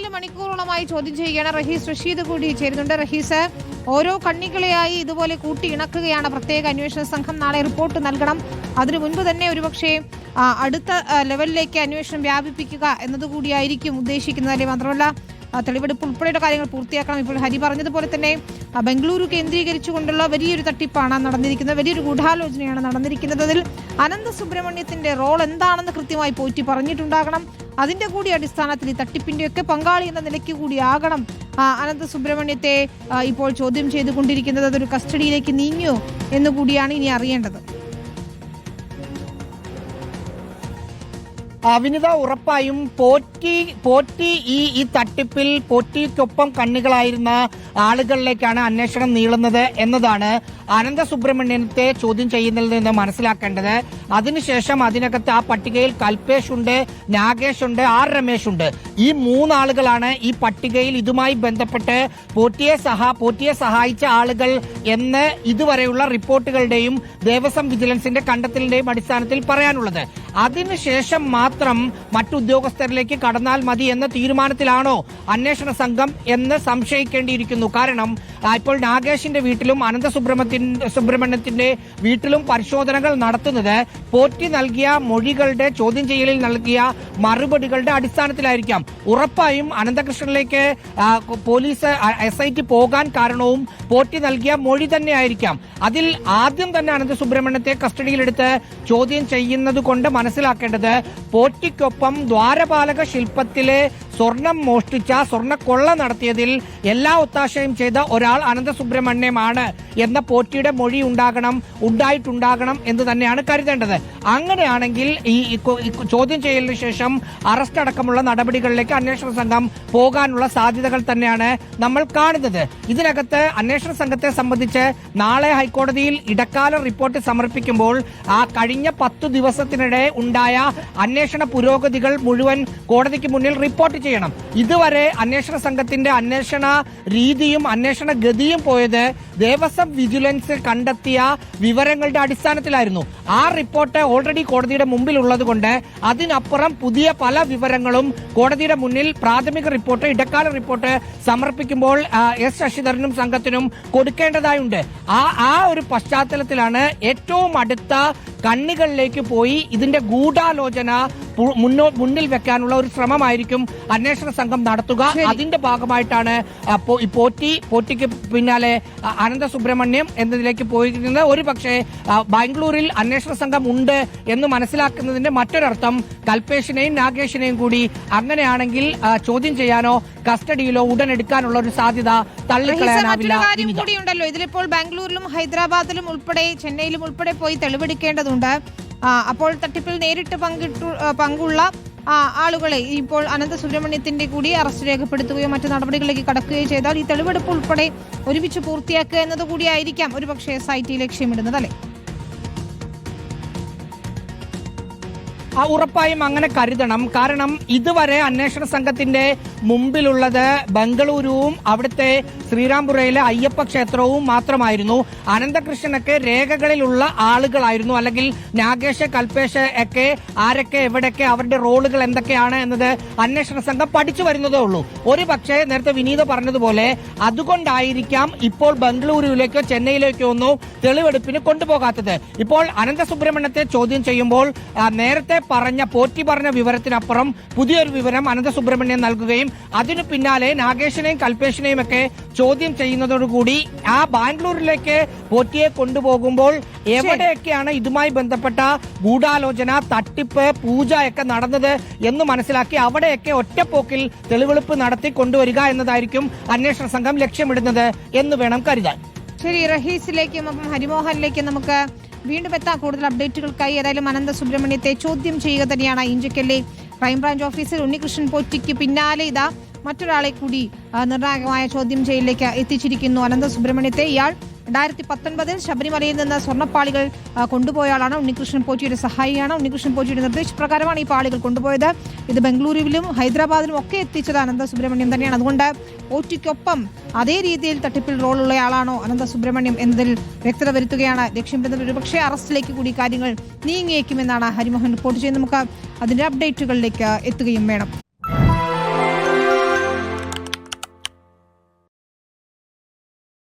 നാല് മണിക്കൂറോളമായി ചോദ്യം ചെയ്യുകയാണ് റഹീസ് റഷീദ് കൂടി ചേരുന്നുണ്ട്. റഹീസ് ഓരോ കണ്ണികളെയായി ഇതുപോലെ കൂട്ടി ഇണക്കുകയാണ് പ്രത്യേക അന്വേഷണ സംഘം. നാളെ റിപ്പോർട്ട് നൽകണം. അതിനു മുൻപ് തന്നെ ഒരുപക്ഷെ അടുത്ത ലെവലിലേക്ക് അന്വേഷണം വ്യാപിപ്പിക്കുക എന്നതുകൂടിയായിരിക്കും ഉദ്ദേശിക്കുന്നത്. അല്ലെ? മാത്രമല്ല തെളിവെടുപ്പ് ഉൾപ്പെടെയുള്ള കാര്യങ്ങൾ പൂർത്തിയാക്കണം. ഇപ്പോൾ ഹരി പറഞ്ഞതുപോലെ തന്നെ ബംഗളൂരു കേന്ദ്രീകരിച്ചുകൊണ്ടുള്ള വലിയൊരു തട്ടിപ്പാണ് നടന്നിരിക്കുന്നത്. വലിയൊരു ഗൂഢാലോചനയാണ് നടന്നിരിക്കുന്നത്. അതിൽ അനന്ത സുബ്രഹ്മണ്യത്തിന്റെ റോൾ എന്താണെന്ന് കൃത്യമായി പോറ്റി പറഞ്ഞിട്ടുണ്ടാകണം. അതിന്റെ കൂടി അടിസ്ഥാനത്തിൽ ഈ തട്ടിപ്പിന്റെ ഒക്കെ പങ്കാളി എന്ന നിലയ്ക്ക് കൂടിയാകണം അനന്ത സുബ്രഹ്മണ്യത്തെ ഇപ്പോൾ ചോദ്യം ചെയ്തുകൊണ്ടിരിക്കുന്നത് അതൊരു കസ്റ്റഡിയിലേക്ക് നീങ്ങിയോ എന്ന് കൂടിയാണ് ഇനി അറിയേണ്ടത്. അവിനിത ഉറപ്പായും പോറ്റി പോറ്റി പോറ്റി ഈ ഈ തട്ടിപ്പിൽ പോറ്റിക്കൊപ്പം കണ്ണികളായിരുന്ന ആളുകളിലേക്കാണ് അന്വേഷണം നീളുന്നത് എന്നതാണ് അനന്ത സുബ്രഹ്മണ്യത്തെ ചോദ്യം ചെയ്യുന്നതിൽ നിന്ന് മനസ്സിലാക്കേണ്ടത്. അതിനുശേഷം അതിനകത്ത് ആ പട്ടികയിൽ കൽപേഷ് ഉണ്ട് നാഗേഷ് ഉണ്ട് ആർ രമേശ് ഉണ്ട് ഈ മൂന്നാളുകളാണ് ഈ പട്ടികയിൽ ഇതുമായി ബന്ധപ്പെട്ട് പോറ്റിയെ സഹ പോറ്റിയെ സഹായിച്ച ആളുകൾ എന്ന് ഇതുവരെയുള്ള റിപ്പോർട്ടുകളുടെയും ദേവസ്വം വിജിലൻസിന്റെ കണ്ടെത്തലിന്റെയും അടിസ്ഥാനത്തിൽ പറയാനുള്ളത്. അതിനുശേഷം മാത്രം മറ്റു മറ്റുദ്യോഗസ്ഥരിലേക്ക് കടന്നാൽ മതി എന്ന തീരുമാനത്തിലാണോ അന്വേഷണ സംഘം എന്ന് സംശയിക്കേണ്ടിയിരിക്കുന്നു. കാരണം ഇപ്പോൾ നാഗേഷിന്റെ വീട്ടിലും അനന്ത സുബ്രഹ്മണ്യത്തിന്റെ വീട്ടിലും പരിശോധനകൾ നടത്തുന്നത് പോറ്റി നൽകിയ മൊഴികളുടെ ചോദ്യം ചെയ്യലിൽ നൽകിയ മറുപടികളുടെ അടിസ്ഥാനത്തിലായിരിക്കാം. ഉറപ്പായും അനന്തകൃഷ്ണനിലേക്ക് പോലീസ് എസ് ഐ ടി പോകാൻ കാരണവും പോറ്റി നൽകിയ മൊഴി തന്നെയായിരിക്കാം. അതിൽ ആദ്യം തന്നെ അനന്ത സുബ്രഹ്മണ്യത്തെ കസ്റ്റഡിയിലെടുത്ത് ചോദ്യം ചെയ്യുന്നത് കൊണ്ട് മനസ്സിലാക്കേണ്ടത് പോറ്റിക്കൊപ്പം ദ്വാരപാലക ശില്പത്തിലെ സ്വർണം മോഷ്ടിച്ച സ്വർണക്കൊള്ള നടത്തിയതിൽ എല്ലാ ഒത്താശയും ചെയ്ത ഒരാൾ അനന്തസുബ്രഹ്മണ്യമാണ് എന്ന പോറ്റിയുടെ മൊഴി ഉണ്ടാകണം ഉണ്ടായിട്ടുണ്ടാകണം എന്ന് തന്നെയാണ് കരുതേണ്ടത്. അങ്ങനെയാണെങ്കിൽ ഈ ചോദ്യം ചെയ്യലിന് ശേഷം അറസ്റ്റ് അടക്കമുള്ള നടപടികളിലേക്ക് അന്വേഷണ സംഘം പോകാനുള്ള സാധ്യതകൾ തന്നെയാണ് നമ്മൾ കാണുന്നത്. ഇതിനകത്ത് അന്വേഷണ സംഘത്തെ സംബന്ധിച്ച് നാളെ ഹൈക്കോടതിയിൽ ഇടക്കാല റിപ്പോർട്ട് സമർപ്പിക്കുമ്പോൾ ആ കഴിഞ്ഞ പത്തു ദിവസത്തിനിടെ ഉണ്ടായ അന്വേഷണ പുരോഗതികൾ മുഴുവൻ കോടതിക്ക് മുന്നിൽ റിപ്പോർട്ട് ചെയ്യണം. ഇതുവരെ അന്വേഷണ സംഘത്തിന്റെ അന്വേഷണ രീതിയും അന്വേഷണ ഗതിയും പോയത് ദേവസ്വം വിജിലൻസ് കണ്ടെത്തിയ വിവരങ്ങളുടെ അടിസ്ഥാനത്തിലായിരുന്നു. ആ റിപ്പോർട്ട് ഓൾറെഡി കോടതിയുടെ മുമ്പിൽ ഉള്ളത് കൊണ്ട് അതിനപ്പുറം പുതിയ പല വിവരങ്ങളും കോടതിയുടെ മുന്നിൽ പ്രാഥമിക റിപ്പോർട്ട് ഇടക്കാല റിപ്പോർട്ട് സമർപ്പിക്കുമ്പോൾ എസ് ശശിധരനും സംഘത്തിനും കൊടുക്കേണ്ടതായുണ്ട്. ആ ആ ഒരു പശ്ചാത്തലത്തിലാണ് ഏറ്റവും അടുത്ത കണ്ണികളിലേക്ക് പോയി ഇതിന്റെ ഗൂഢാലോചന മുന്നോ മുന്നിൽ വെക്കാനുള്ള ഒരു ശ്രമമായിരിക്കും അന്വേഷണ സംഘം നടത്തുക. അതിന്റെ ഭാഗമായിട്ടാണ് പോറ്റി പോറ്റിക്ക് പിന്നാലെ അനന്ത സുബ്രഹ്മണ്യം എന്നതിലേക്ക് പോയിരിക്കുന്നത്. ഒരു പക്ഷേ ബാംഗ്ലൂരിൽ അന്വേഷണ സംഘം ഉണ്ട് എന്ന് മനസ്സിലാക്കുന്നതിന്റെ മറ്റൊരർത്ഥം കൽപേഷിനെയും നാഗേഷിനെയും കൂടി അങ്ങനെയാണെങ്കിൽ ചോദ്യം ചെയ്യാനോ കസ്റ്റഡിയിലോ ഉടൻ എടുക്കാനുള്ള ഒരു സാധ്യത തള്ളിക്കളയാനാവില്ല കാര്യം. കൂടിയുണ്ടല്ലോ. ഇതിലിപ്പോൾ ബാംഗ്ലൂരിലും ഹൈദരാബാദിലും ഉൾപ്പെടെ ചെന്നൈയിലും ഉൾപ്പെടെ പോയി തെളിവെടുക്കേണ്ടതുണ്ട്. അപ്പോൾ തട്ടിപ്പിൽ നേരിട്ട് പങ്കിട്ടു പങ്കുള്ള ആളുകളെ ഇപ്പോൾ അനന്ത സുബ്രഹ്മണ്യത്തിന്റെ കൂടി അറസ്റ്റ് രേഖപ്പെടുത്തുകയോ മറ്റു നടപടികളിലേക്ക് കടക്കുകയോ ചെയ്താൽ ഈ തെളിവെടുപ്പ് ഉൾപ്പെടെ ഒരുമിച്ച് പൂർത്തിയാക്കുക എന്നത് കൂടിയായിരിക്കാം ഒരുപക്ഷെ എസ് ഐ ടി ലക്ഷ്യമിടുന്നത് അല്ലെ? ഉറപ്പായും അങ്ങനെ കരുതണം. കാരണം ഇതുവരെ അന്വേഷണ സംഘത്തിന്റെ മുമ്പിലുള്ളത് ബംഗളൂരുവും അവിടുത്തെ ശ്രീരാംപുരയിലെ അയ്യപ്പ ക്ഷേത്രവും മാത്രമായിരുന്നു. അനന്തകൃഷ്ണനൊക്കെ രേഖകളിലുള്ള ആളുകളായിരുന്നു. അല്ലെങ്കിൽ നാഗേഷ് കൽപേഷ് ഒക്കെ ആരൊക്കെ എവിടെയൊക്കെ അവരുടെ റോളുകൾ എന്തൊക്കെയാണ് എന്നത് അന്വേഷണ സംഘം പഠിച്ചു വരുന്നതേ ഉള്ളൂ. ഒരു പക്ഷേ നേരത്തെ വിനീത പറഞ്ഞതുപോലെ അതുകൊണ്ടായിരിക്കാം ഇപ്പോൾ ബംഗളൂരുവിലേക്കോ ചെന്നൈയിലേക്കോ ഒന്നും തെളിവെടുപ്പിന് കൊണ്ടുപോകാത്തത്. ഇപ്പോൾ അനന്തസുബ്രഹ്മണ്യത്തെ ചോദ്യം ചെയ്യുമ്പോൾ നേരത്തെ പറഞ്ഞ പോറ്റി പറഞ്ഞ വിവരത്തിനപ്പുറം പുതിയൊരു വിവരം അനന്ത സുബ്രഹ്മണ്യം നൽകുകയും അതിനു പിന്നാലെ നാഗേഷിനെയും കൽപേഷിനെയും ഒക്കെ ചോദ്യം ചെയ്യുന്നതോടുകൂടി ആ ബാംഗ്ലൂരിലേക്ക് പോറ്റിയെ കൊണ്ടുപോകുമ്പോൾ എവിടെയൊക്കെയാണ് ഇതുമായി ബന്ധപ്പെട്ട ഗൂഢാലോചന തട്ടിപ്പ് പൂജ ഒക്കെ നടന്നത് എന്ന് മനസ്സിലാക്കി അവിടെയൊക്കെ ഒറ്റപ്പോക്കിൽ തെളിവെടുപ്പ് നടത്തി കൊണ്ടുവരിക എന്നതായിരിക്കും അന്വേഷണ സംഘം ലക്ഷ്യമിടുന്നത് എന്ന് വേണം കരുതാൻ. ശരി റഹീസിലേക്കും അപ്പം ഹരിമോഹനിലേക്കും നമുക്ക് വീണ്ടും എത്താം കൂടുതൽ അപ്ഡേറ്റുകൾക്കായി ഏതായാലും അനന്ത സുബ്രഹ്മണ്യത്തെ ചോദ്യം ചെയ്യുക തന്നെയാണ് ഇഞ്ചക്കല്ലെ. ക്രൈംബ്രാഞ്ച് ഓഫീസർ ഉണ്ണികൃഷ്ണൻ പോറ്റിക്ക് പിന്നാലെ ഇതാ മറ്റൊരാളെ കൂടി നിർണായകമായ ചോദ്യം ചെയ്യലിലേക്ക് എത്തിച്ചിരിക്കുന്നു അനന്ത സുബ്രഹ്മണ്യത്തെ ഇയാൾ രണ്ടായിരത്തി പത്തൊൻപതിൽ ശബരിമലയിൽ നിന്ന് സ്വർണപ്പാളികൾ ആ, കൊണ്ടുപോയ ആളാണ് ഉണ്ണികൃഷ്ണൻ പോറ്റിയുടെ സഹായിയാണ്. ഉണ്ണികൃഷ്ണൻ പോറ്റിയുടെ നിർദ്ദേശപ്രകാരമാണ് ഈ പാളികൾ കൊണ്ടുപോയത്. ഇത് ബംഗളൂരുവിലും ഹൈദരാബാദിലും ഒക്കെ എത്തിച്ചത് അനന്ത സുബ്രഹ്മണ്യം തന്നെയാണ്. അതുകൊണ്ട് പോറ്റിക്കൊപ്പം അതേ രീതിയിൽ തട്ടിപ്പിൽ റോളുള്ള ആളാണോ അനന്ത സുബ്രഹ്മണ്യം എന്നതിൽ വ്യക്തത വരുത്തുകയാണ് ലക്ഷ്യം വരുന്നത്. ഒരുപക്ഷെ അറസ്റ്റിലേക്ക് കൂടി കാര്യങ്ങൾ നീങ്ങിയേക്കുമെന്നാണ് ഹരിമോഹൻ റിപ്പോർട്ട് ചെയ്യുന്നത്. നമുക്ക് അതിന്റെ അപ്ഡേറ്റുകളിലേക്ക് എത്തുകയും വേണം.